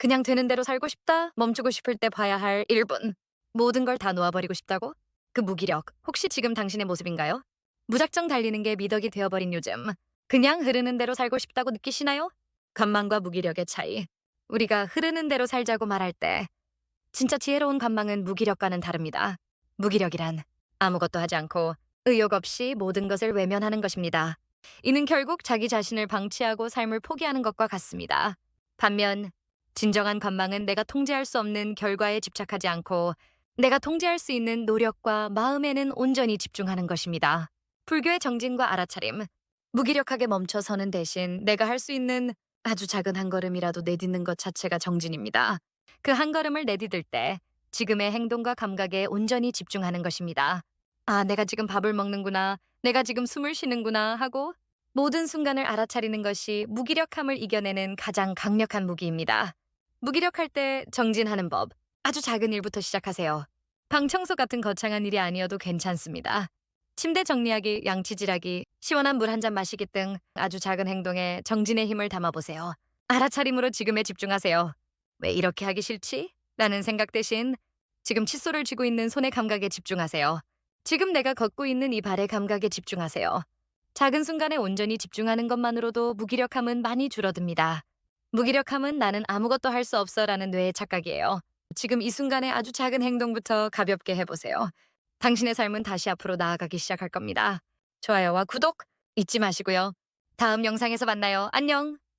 그냥 되는 대로 살고 싶다. 멈추고 싶을 때 봐야 할 1분. 모든 걸 다 놓아버리고 싶다고? 그 무기력, 혹시 지금 당신의 모습인가요? 무작정 달리는 게 미덕이 되어버린 요즘. 그냥 흐르는 대로 살고 싶다고 느끼시나요? 관망과 무기력의 차이. 우리가 흐르는 대로 살자고 말할 때 진짜 지혜로운 관망은 무기력과는 다릅니다. 무기력이란 아무것도 하지 않고 의욕 없이 모든 것을 외면하는 것입니다. 이는 결국 자기 자신을 방치하고 삶을 포기하는 것과 같습니다. 반면 진정한 관망은 내가 통제할 수 없는 결과에 집착하지 않고 내가 통제할 수 있는 노력과 마음에는 온전히 집중하는 것입니다. 불교의 정진과 알아차림, 무기력하게 멈춰 서는 대신 내가 할 수 있는 아주 작은 한 걸음이라도 내딛는 것 자체가 정진입니다. 그 한 걸음을 내디딜 때 지금의 행동과 감각에 온전히 집중하는 것입니다. 아, 내가 지금 밥을 먹는구나. 내가 지금 숨을 쉬는구나 하고 모든 순간을 알아차리는 것이 무기력함을 이겨내는 가장 강력한 무기입니다. 무기력할 때 정진하는 법. 아주 작은 일부터 시작하세요. 방 청소 같은 거창한 일이 아니어도 괜찮습니다. 침대 정리하기, 양치질하기, 시원한 물 한 잔 마시기 등 아주 작은 행동에 정진의 힘을 담아보세요. 알아차림으로 지금에 집중하세요. 왜 이렇게 하기 싫지? 라는 생각 대신 지금 칫솔을 쥐고 있는 손의 감각에 집중하세요. 지금 내가 걷고 있는 이 발의 감각에 집중하세요. 작은 순간에 온전히 집중하는 것만으로도 무기력함은 많이 줄어듭니다. 무기력함은 나는 아무것도 할 수 없어 라는 뇌의 착각이에요. 지금 이 순간의 아주 작은 행동부터 가볍게 해보세요. 당신의 삶은 다시 앞으로 나아가기 시작할 겁니다. 좋아요와 구독 잊지 마시고요. 다음 영상에서 만나요. 안녕!